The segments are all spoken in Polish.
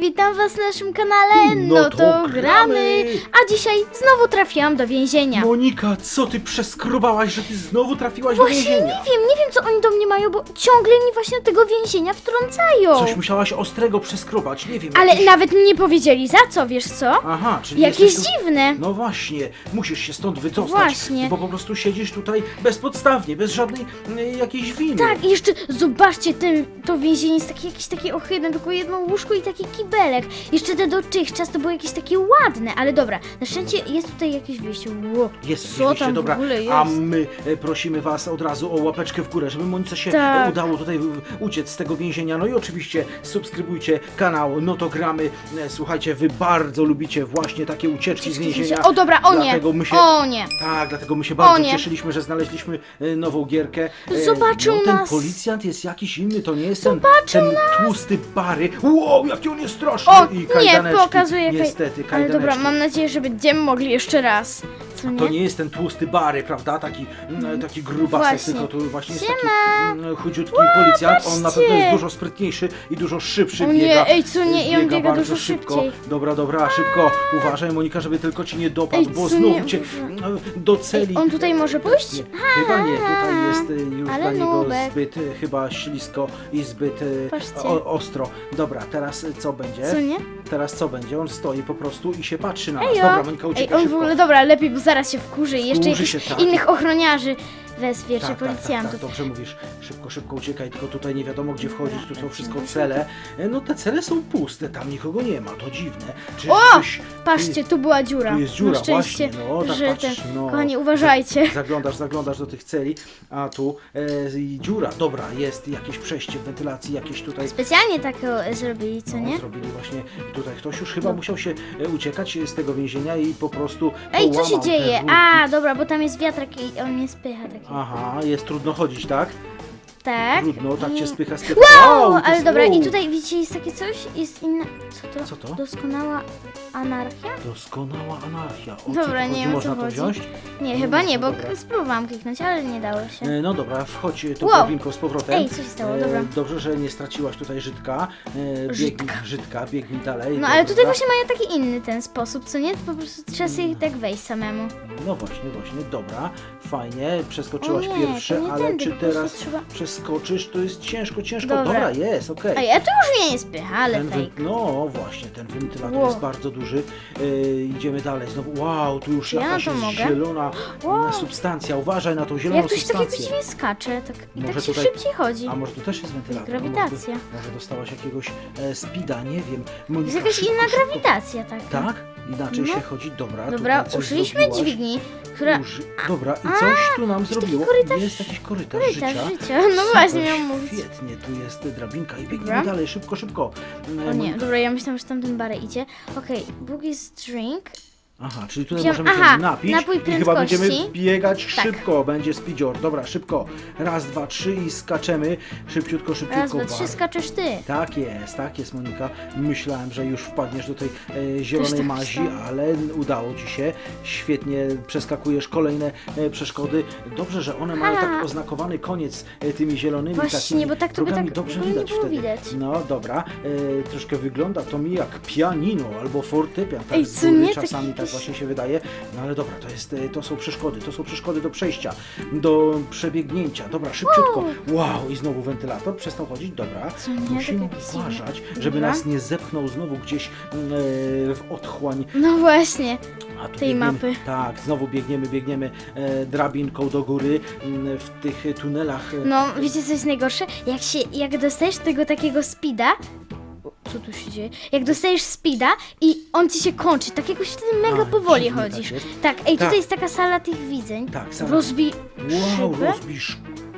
witam was na naszym kanale, no, No to, gramy. A dzisiaj znowu trafiłam do więzienia. Monika, co ty przeskrobałaś, że ty znowu trafiłaś Właśnie do nie więzienia? wiem, nie wiem co oni do mnie mają, bo ciągle mnie właśnie do tego więzienia wtrącają. Coś musiałaś ostrego przeskrobać, nie wiem. Ale jakiś- nawet mi nie powiedzieli za co, wiesz co? Aha, czyli Jakieś jesteś tu... dziwne. No właśnie, musisz się stąd wycofać, Właśnie. bo po prostu siedzisz tutaj bezpodstawnie, bez żadnej y, jakiejś winy. Tak, i jeszcze zobaczcie, ten, to więzienie jest takie, jakieś takie ohydne, tylko jedno łóżko i taki kibelek. Jeszcze te dotychczas to były jakieś takie ładne, ale dobra, na szczęście jest tutaj jakieś wyjście. Ło, Jest co tam dobra, w ogóle jest? a my e, prosimy was od razu o łapeczkę w górę, żeby Monice się Tak. e, udało tutaj w- uciec z tego więzienia. No i oczywiście subskrybujcie kanał No to gramy. E, Słuchajcie, wy bardzo lubicie właśnie takie ucieczki z więzienia. O dobra, o nie, Dlatego my się o nie. Tak, dlatego my się bardzo nie. cieszyliśmy, że znaleźliśmy e, nową gierkę. E, Zobaczył no, ten nas. policjant jest jakiś inny, to nie jest ten, ten tłusty Bary. Wow, jaki on jest straszny! O, I nie, kajdaneczki. pokazuje kaj... Niestety, Ale kajdaneczki. dobra, mam nadzieję, że będziemy mogli jeszcze raz. Nie? To nie jest ten tłusty Bary, prawda? Taki, mm, taki grubasek, Właśnie. tylko tu właśnie jest taki mm, chudziutki policjant. On na pewno jest dużo sprytniejszy i dużo szybszy O nie, biega. ej, co nie, i on biega bardzo dużo szybko. szybciej. Dobra, dobra, szybko. Uważaj Monika, żeby tylko ci nie dopadł, Ej, bo co nie, cię mm, doceli. Ej, on tutaj może pójść? Nie, chyba nie, tutaj jest y, już Ale dla niego nubek. zbyt y, chyba ślisko i zbyt y, Patrzcie. o, ostro. Dobra, teraz y, co będzie? Co nie? Teraz co będzie? On stoi po prostu i się patrzy na nas. Ej, Dobra. Monika, Ej, uciekaj on w szybko. ogóle, dobra, lepiej, bo zaraz się wkurzy i jeszcze Wkurzy jakichś się, tak. innych ochroniarzy wezwie, czy Tak, tak, tak, tak, policjantów. dobrze mówisz. Szybko, szybko uciekaj, tylko tutaj nie wiadomo gdzie wchodzić, tu są tak, wszystko tak. cele. E, No te cele są puste, tam nikogo nie ma, to dziwne. Czy O! ktoś- Patrzcie, tu była dziura. Tu jest dziura, Na szczęście, właśnie, no, tak że ten... no. Kochani, uważajcie. Zaglądasz, zaglądasz do tych celi, a tu e, dziura, dobra, jest jakieś przejście w wentylacji, jakieś tutaj Specjalnie tak zrobili, co no, nie? zrobili właśnie tutaj ktoś już chyba musiał się e, uciekać z tego więzienia i po prostu Ej, co się dzieje? A, dobra, bo tam jest wiatrak i on mnie spycha taki. Aha, jest trudno chodzić, tak? Tak. Trudno, tak cię Ej. spycha, spycha. Wow, to ale jest- dobra, i wow. tutaj widzicie, jest takie coś, jest inna... Co to? Co to? Doskonała anarchia? Doskonała anarchia. O, Dobra, co tu nie chodzi? wiem, o Można co to chodzi. wziąć? Nie, No, chyba nie, bo dobra. spróbowałam kliknąć, ale nie dało się. E, No dobra, wchodź tą Wow. z powrotem. Ej, co się stało? Dobra. Dobrze, że nie straciłaś tutaj żytka. E, Biegnij, Żytka. żytka, biegnij dalej. No ale Dobra. tutaj właśnie mają taki inny ten sposób, co nie? Po prostu trzeba sobie tak wejść samemu. No właśnie, właśnie, dobra, fajnie, przeskoczyłaś O nie, pierwsze, to nie ale tędy, czy po prostu teraz trzeba- przeskoczysz, to jest ciężko, ciężko. Dobra. Dobra, jest, okej. Ej, a tu już mnie nie spycha, ale Ten wy- fake. No właśnie, ten wentylator Wow. jest bardzo duży. E, idziemy dalej. Znowu, wow, tu już Czy ja na jakaś to jest mogę? zielona Wow. substancja. Uważaj na tą zieloną Jak ktoś tak substancję. dziwnie skacze, tak, i Może tak się tutaj- szybciej chodzi. A może tu też jest wentylator? Grawitacja. Może, może dostałaś jakiegoś e, speeda, nie wiem. Jest jakaś szybko, inna szybko. grawitacja taka. Tak? Inaczej No. się chodzi? Dobra. Dobra, tutaj coś użyliśmy zrobiłaś. dźwigni, która... Uży... Dobra, i coś tu nam zrobiło. korytarz- Jest jakiś korytarz, Korytarz życia. życia, no Super, właśnie miałam mówić. Świetnie, tu jest drabinka i biegniemy Dobra. dalej, szybko, szybko. O nie, dobra, ja myślałam, że tamten bar idzie. Okej, Boogies Drink. Aha, czyli tutaj Wziąłem- możemy aha, się napić napój i chyba prędkości. będziemy biegać Tak. szybko. Będzie speedior. Dobra, szybko. Raz, dwa, trzy i skaczemy. Szybciutko, szybciutko. Raz, dwa, trzy, skaczesz ty. Tak jest, tak jest Monika. Myślałem, że już wpadniesz do tej e, zielonej tak mazi, myślałam. ale udało ci się. Świetnie przeskakujesz kolejne e, przeszkody. Dobrze, że one mają tak oznakowany koniec e, tymi zielonymi Właśnie, takimi bo tak to by drogami. tak dobrze w ogóle nie widać było wtedy. widać. No dobra, e, troszkę wygląda to mi jak pianino albo fortepian. Tak Ej, z co góry nie? Tak czasami tak jakieś- właśnie się wydaje. No ale dobra, to, jest, e, to są przeszkody, to są przeszkody do przejścia, do przebiegnięcia. Dobra, szybciutko. Wow, i znowu wentylator przestał chodzić. Dobra, Co nie? musimy Tak uważać, żeby Dobra. nas nie zepchnął znowu gdzieś mm, e, w otchłań. No właśnie. A tu Tej mapy. Tak, znowu biegniemy, biegniemy e, drabinką do góry mm, w tych tunelach. e, No, wiecie co jest najgorsze? Jak się, jak dostajesz tego takiego speeda, co tu się dzieje? Jak dostajesz speeda i on ci się kończy, tak jakoś wtedy mega A, powoli dziwnie chodzisz. tak jest. Tak, ej, Tak. tutaj jest taka sala tych widzeń. Tak, sala- Rozbij Wow, szybę. rozbisz.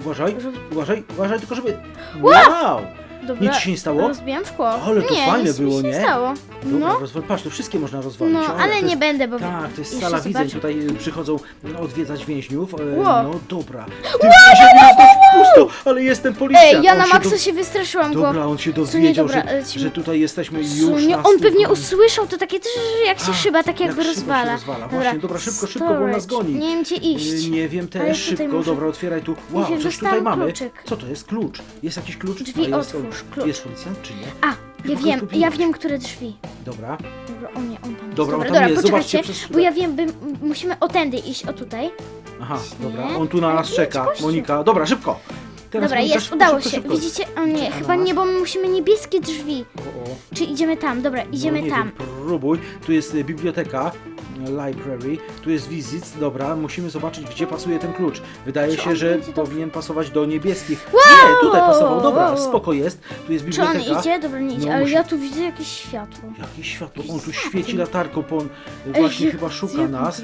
Uważaj, uważaj, uważaj, tylko żeby... Wow! Dobra, Nic ci się nie stało? Rozbijam szkło. Ale to nie, fajne nic mi było, się nie? stało. Dobra, No, rozwal... Patrz, tu wszystkie można rozwalić. no, ale to nie jest... będę, bo... Tak, to jest jeszcze sala widzeń, zobaczę. tutaj y, przychodzą odwiedzać więźniów. e, Ło. No dobra. Ty więzieniu jest dość pusto, ale jest ten policjant. Ej, ja on na się maksa do- się wystraszyłam Dobra, go. on się Co nie, dowiedział, dobra, że, lecimy. że tutaj jesteśmy Co już nie, on pewnie usłyszał to takie drż, jak się A, szyba tak jak jakby się rozwala. rozwala. Właśnie, dobra, szybko, szybko, bo nas storage. goni. Nie wiem gdzie iść. Y, Nie wiem Ale też, tutaj szybko, może- dobra, otwieraj tu. Wow, wiem, coś dostałam tutaj mamy. kluczyk. Co to jest? Klucz. Jest jakiś klucz? Drzwi A jest, otwórz, klucz. Jest policjant, czy nie? A, Ja wiem, ja wiem, które drzwi. Dobra, Dobra, o nie, on tam jest. Dobra, on dobra, tam dobra jest, zobaczcie, poczekajcie, przez bo ja wiem, by, musimy o tędy iść, o tutaj. Aha, dobra, on tu na nas czeka. Monika. Dobra, szybko. Teraz dobra, Monika, jest, szybko, udało szybko, się. szybko. Widzicie? O nie, Czeka chyba nie, bo my musimy niebieskie drzwi. O, o. Czy idziemy tam? Dobra, idziemy no, nie tam. Wiem, próbuj. Tu jest y, biblioteka, library, tu jest visit. Dobra, musimy zobaczyć, gdzie pasuje ten klucz. Wydaje Czy się, on że będzie powinien pasować do niebieskich. Wow! Nie, tutaj pasował. Dobra, spoko jest. Tu jest Czy on biblioteka. idzie? Dobra, nie idzie, No, ale musi- ja tu widzę jakieś światło. Jakieś światło. On tu świeci latarką, po, on właśnie jak- chyba szuka nas. to?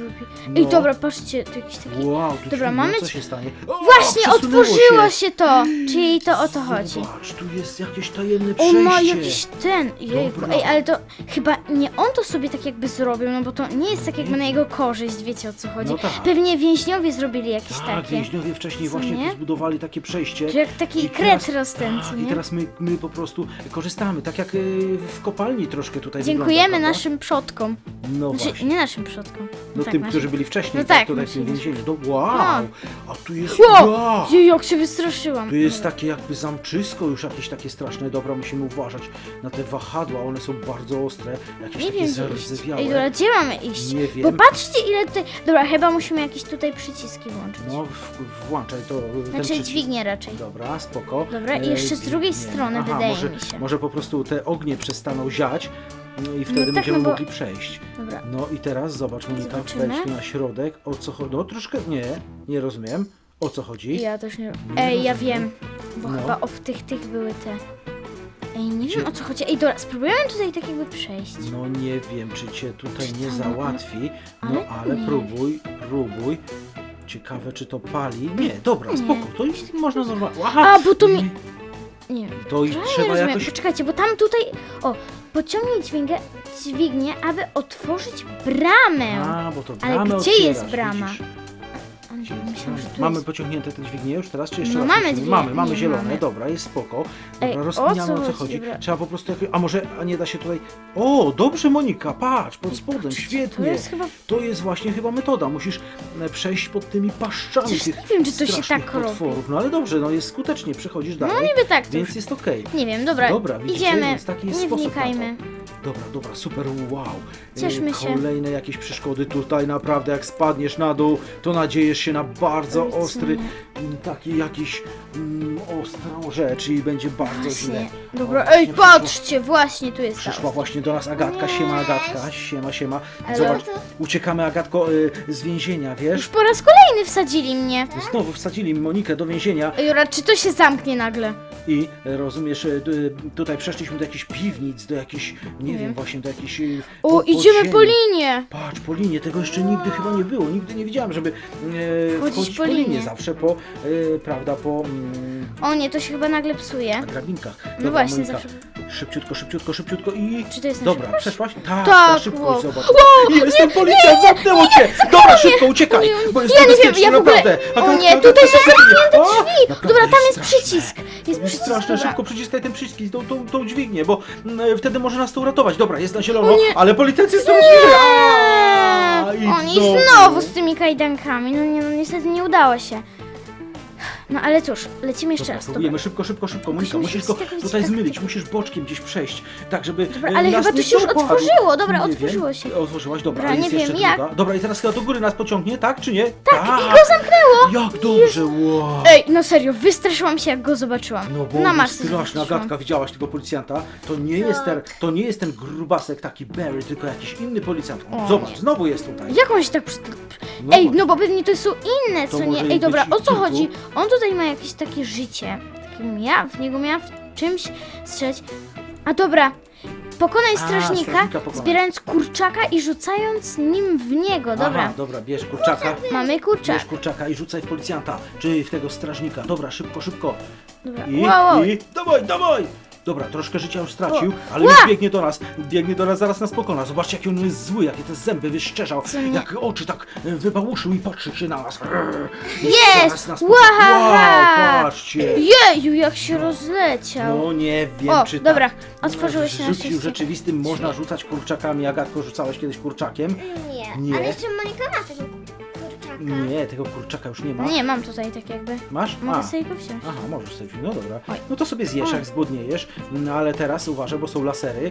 No. Ej, dobra, patrzcie, tu jakiś taki... Wow, tu Dobra, mamy co się stanie? O, Właśnie, przesunęło otworzyło się to! Czyli to o to chodzi. Zobacz, tu jest jakieś tajemne On przejście. ma jakiś ten. Jejku. Dobra. Ej, ale to chyba nie on to sobie tak jakby zrobił, no bo to nie jest tak jakby na jego korzyść, wiecie o co chodzi. No tak. Pewnie więźniowie zrobili jakieś Tak, takie. więźniowie wcześniej Co właśnie nie? tu zbudowali takie przejście. Czy jak taki I kret teraz- roztęcy, tak, I nie? teraz my, my po prostu korzystamy, tak jak y, w kopalni troszkę tutaj Dziękujemy wygląda, prawda? naszym przodkom. No Znaczy, właśnie. nie naszym przodkom. No tak, tym, naszym. którzy byli wcześniej, No tak, tak, tutaj w tym więzieniu. No, wow! A tu jest... Wow! Wow! Jej, jak się wystraszyłam. Tu jest takie jakby zamczysko już jakieś takie straszne. Dobra, musimy uważać na te wahadła, one są bardzo ostre, jakieś Nie takie wiem, gdzie iść. zardzewiałe. Ej, dobra, gdzie mamy iść? Nie Bo wiem. patrzcie ile tutaj... Dobra, chyba musimy jakieś tutaj przyciski włączyć. No, w, włączaj to. ten znaczy przycisk. dźwignię raczej. Dobra, spoko. Dobra, i jeszcze z drugiej strony Aha, wydaje może, mi się. Może po prostu te ognie przestaną ziać no i wtedy tak, będziemy no bo- mogli przejść. Dobra. No i teraz zobacz Monika, Zobaczymy. wejdź na środek. O co chodzi? No troszkę, nie, nie rozumiem. O co chodzi? Ja też nie... Ej, ja wiem. Bo No. chyba o w tych, tych były te... Ej, nie Gdzie? wiem o co chodzi. Ej, dobra, spróbujemy tutaj tak jakby przejść. No nie wiem, czy cię tutaj nie załatwi. No ale ale nie. próbuj, próbuj. Ciekawe, czy to pali. Nie, dobra, Nie. spoko, to już można normalnie. Aha! A, bo to mi- Nie wiem. To ich Ja nie trzeba rozumiem. jakoś. Poczekajcie, bo tam tutaj... O, pociągnij dźwignię, dźwignię, aby otworzyć bramę. A, bo to Ale bramę gdzie otwierasz, jest brama? widzisz. Mamy jest... pociągnięte te dźwignie już teraz, czy jeszcze No raz? mamy musimy? Mamy, mamy Nie, zielone, mamy. dobra, jest spoko. Ej, Dobra, o rozkminiamy co o co chodzi? chodzi. Dobra. Trzeba po prostu. A może a nie da się tutaj... O, dobrze Monika, patrz, pod spodem, Patrzcie, świetnie. To jest chyba... To jest właśnie chyba metoda. Musisz e, przejść pod tymi paszczami Przecież tych nie wiem, czy to się strasznych tak robi. potworów. No ale dobrze, no jest skutecznie, przechodzisz dalej, No niby tak to więc już... jest okej. Nie wiem, dobra, Dobra, widzicie, idziemy, jest taki nie sposób na to. wnikajmy. Dobra, dobra, super, wow. Cieszmy się. Kolejne jakieś przeszkody tutaj, naprawdę jak spadniesz na dół, to nadziejesz się na bardzo ostry, taki jakiś mm, ostrą rzecz i będzie bardzo źle. Właśnie. O, Dobra, właśnie ej, przyszła- patrzcie, właśnie tu jest ta Przyszła właśnie do nas Agatka, siema Agatka, siema, siema. Zobacz, uciekamy Agatko y, z więzienia, Już wiesz? po raz kolejny wsadzili mnie. Znowu wsadzili Monikę do więzienia Jura, czy to się zamknie nagle? i e, rozumiesz, d- tutaj przeszliśmy do jakichś piwnic, do jakichś, nie wiem, właśnie do jakichś... e, O, po- idziemy po podziemi. linie. Patrz, po linie, tego jeszcze nigdy chyba nie było, nigdy nie widziałem, żeby e, Chodzić wchodzić po po linie, linie. zawsze po, e, prawda, po mm, O nie, to się chyba nagle psuje. drabinkach. No właśnie, Monika, zawsze. Szybciutko, szybciutko, szybciutko i... Czy to jest na Dobra, szybkość? przeszłaś? Tak, Tak, na szybko, wow. zobacz. Jestem policjant, zamknęło cię! Dobra, szybko, uciekaj, bo jest Ja nie wiem, niebezpiecznie, ja w ogóle- naprawdę. O nie, tutaj są zamknięte O, drzwi. naprawdę Dobra, tam jest straszne. przycisk. Jest Jest przycisk, straszne, dobra. szybko przyciskaj ten przycisk, tą, tą, tą dźwignię, bo mm, wtedy może nas to uratować. Dobra, jest na zielono, O nie. ale policjanci. A, i Oni znowu z tymi kajdankami. No nie, no niestety nie udało się. No ale cóż, lecimy jeszcze Dobra, raz. Próbujemy szybko, szybko, szybko. Monika, Musimy musisz go tak tutaj tak- zmylić, musisz boczkiem gdzieś przejść, tak żeby Dobra, e, ale nas chyba nie to się już dopadł. otworzyło, dobra, Nie otworzyło wiem. się. Otworzyłaś, dobra, Dobra, a nie jest wiem, jeszcze jak. druga. Dobra, i teraz chyba do góry nas pociągnie, tak czy nie? Tak, i go zamknęło. Jak dobrze, wow. Ej, no serio, wystraszyłam się jak go zobaczyłam. No bo Na masę jest straszny, wystraszyłam. Agatka, widziałaś tego policjanta? To nie, jest ten, to nie jest ten grubasek taki Barry, tylko jakiś inny policjant. O, Zobacz, znowu jest tutaj. Jak on się tak przy... No Ej, no bo pewnie to są inne, To co może nie? ich Ej, dobra, być o co kilku. chodzi? On tutaj ma jakieś takie życie. Takie ja w niego miałam w czymś strzelać. A dobra, pokonaj A, strażnika, strażnika pokonaj. zbierając kurczaka i rzucając nim w niego. Dobra, Aha, dobra, bierz kurczaka. mamy kurczak. Bierz kurczaka i rzucaj w policjanta, czy w tego strażnika. Dobra, szybko, szybko. Dobra, I, wow, wow. i dawaj, dawaj! Dobra, troszkę życia już stracił, O, ale już biegnie do nas. Biegnie do nas, zaraz nas pokona. Zobaczcie, jaki on jest zły, jakie te zęby wyszczerzał, jak oczy tak e, wybałuszył i patrzy się na nas. I Jest! zaraz nas pokona. Łahaha! Wow, patrzcie! Jeju, jak się rozleciał. No nie wiem, O, czy dobra, tak. otworzyły w się na życiu szczęście. rzeczywistym można rzucać kurczakami. Agatko, rzucałeś kiedyś kurczakiem? Nie, Nie. ale jeszcze Monika ma tego kurczaka. Nie, tego kurczaka już nie ma. Nie, mam tutaj tak jakby. Masz? Mogę A. sobie go wziąć. Aha, możesz sobie wziąć. No dobra. Oj. No to sobie zjesz, Oj. jak zbudniejesz. No ale teraz uważaj, bo są lasery.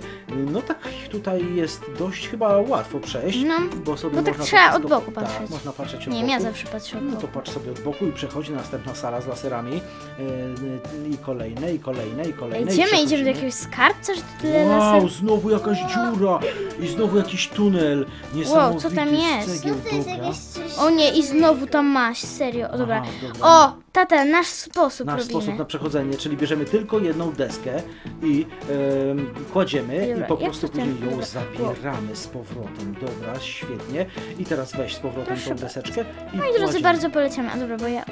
No tak tutaj jest dość chyba łatwo przejść. No, bo sobie bo tak można trzeba od boku tak, patrzeć. można patrzeć od nie, boku. ja zawsze patrzę od No to boku. patrz sobie od boku i przechodzi następna sala z laserami. Yy, I kolejne, i kolejne, i Ej, kolejne. i Idziemy, idziemy do jakiegoś skarbca, że to tyle Wow, laserów? znowu jakaś dziura i znowu jakiś tunel. Wow, co tam Niesamowity jest? cegieł, To jest dobra. jakieś coś... O nie, i znowu tam maś, serio. O, dobra. Aha, dobra. O, tata, nasz sposób Nasz robimy. sposób na przechodzenie, czyli bierzemy tylko jedną deskę i em, kładziemy Dobra, i po prostu ten- później ją dobra, zabieramy z powrotem. Dobra, świetnie. I teraz weź z powrotem Proszę tą deseczkę i No i drodzy, kładziemy. bardzo polecamy. A dobra, bo ja...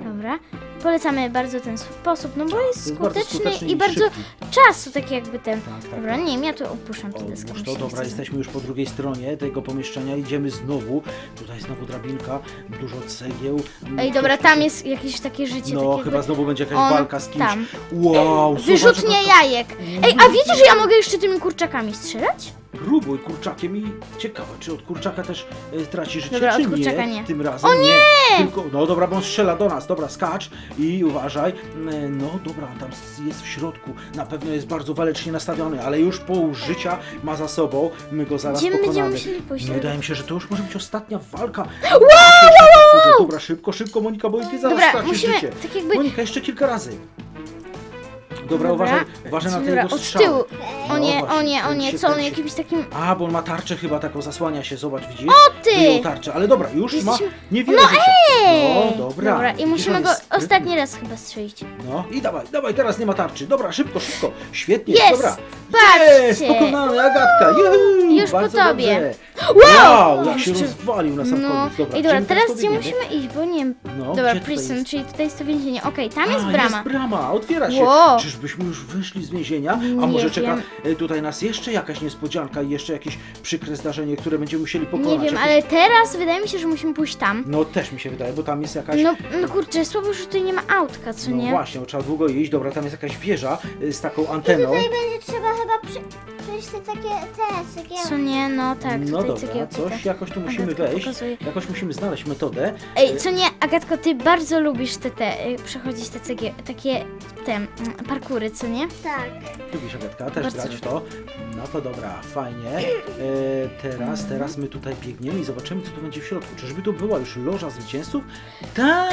Dobra. Polecamy bardzo ten sposób, no bo Tak, jest bardzo skuteczny skuteczny i i bardzo czasu, tak jakby ten... Tak, tak, Dobra, tak. nie wiem, ja tu opuszczam tę deskę. To, nie dobra, jesteśmy już po drugiej stronie tego pomieszczenia, idziemy znowu. Tutaj znowu drabinka, dużo cegieł. Ej, dobra, tam jest jakieś takie życie, No, takie chyba jakby... znowu będzie jakaś on walka z kimś. tam. Wow, zobacz, Wyrzutnie jaka- jajek. Ej, a wiecie, że ja mogę jeszcze tymi kurczakami strzelać? Próbuj kurczakiem i ciekawe, czy od kurczaka też e, traci życie, Dobra, czy od kurczaka nie. Tym razem O nie! Tylko, no dobra, bo on strzela do nas, dobra, skacz i uważaj. E, No dobra, on tam jest w środku, na pewno jest bardzo walecznie nastawiony, ale już pół życia ma za sobą, my go zaraz Gdzie my będziemy pokonamy. musieli pójść? Wydaje mi się, że to już może być ostatnia walka. Wow, wow, Dobra, szybko, szybko, Monika, bo ty zaraz Dobra, stracisz musimy życie. tak jakby... Monika, jeszcze kilka razy. Dobra, uważaj, uważaj na Dobra, jego od tyłu. O nie, o nie, o nie, co on jakimś takim... A, bo on ma tarczę chyba taką, zasłania się, zobacz, widzisz? O ty! Wyjął tarczę, ale dobra, już Jesteśmy- ma niewiele No życia. Ej! No, dobra. Dobra, i Widzisz, musimy on go jest sprytny. ostatni raz chyba strzelić. No i dawaj, dawaj, teraz nie ma tarczy. Dobra, szybko, szybko. Świetnie, Jest! dobra. Patrzcie! Jest, pokonany, Agatka. Juhu, Już po bardzo tobie. Dobrze. Wow, jak się Jeszcze- rozwalił na sam No, koniec. Dobra, i dobra, teraz gdzie musimy iść, bo nie wiem. No, Dobra, gdzie tutaj prison, jest? czyli tutaj jest to więzienie. Okej, tam jest A, brama. jest brama, otwiera się. Wow. Czyżbyśmy już wyszli z więzienia? A Nie może czeka wiem. e, tutaj nas jeszcze jakaś niespodzianka i jeszcze jakieś przykre zdarzenie, które będziemy musieli pokonać? Nie wiem, Jakieś- ale teraz wydaje mi się, że musimy pójść tam. No też mi się wydaje, bo tam jest jakaś... No, no kurczę, słabo, że tutaj nie ma autka, co No nie? właśnie, bo trzeba długo iść. Dobra, tam jest jakaś wieża y, z taką anteną. Tutaj będzie trzeba chyba przy... te takie, te cegiełki. Co nie? No tak, no tutaj dobra, cegiełki coś te. jakoś tu musimy Agatka wejść. pokazuje. Jakoś musimy znaleźć metodę. Ej, co nie, Agatko, ty bardzo lubisz te, te, y, przechodzić te cegie, takie, te, mm, parkury, co nie? Tak. Lubisz Agatka też Bardzo grać w to. No to dobra, fajnie. E, teraz, teraz my tutaj biegniemy i zobaczymy, co tu będzie w środku. Czyżby tu była już loża zwycięzców? Tak!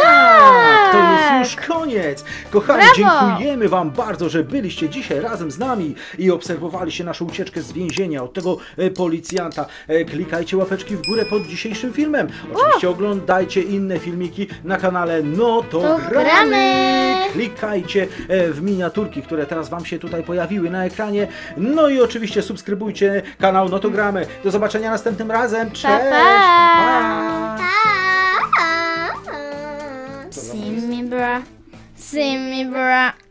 To jest już koniec! Kochani, Brawo! dziękujemy Wam bardzo, że byliście dzisiaj razem z nami i obserwowaliście naszą ucieczkę z więzienia od tego e, policjanta. E, klikajcie łapeczki w górę pod dzisiejszym filmem. Oczywiście oglądajcie inne filmiki na kanale No to, To gramy! Klikajcie e, w miniaturki, które teraz Wam się tutaj pojawiły na ekranie. No i oczywiście subskrybujcie kanał Notogramy. Do zobaczenia następnym razem. Cześć! Pa, pa! pa. A, a, a. See me, bra. See me, bra.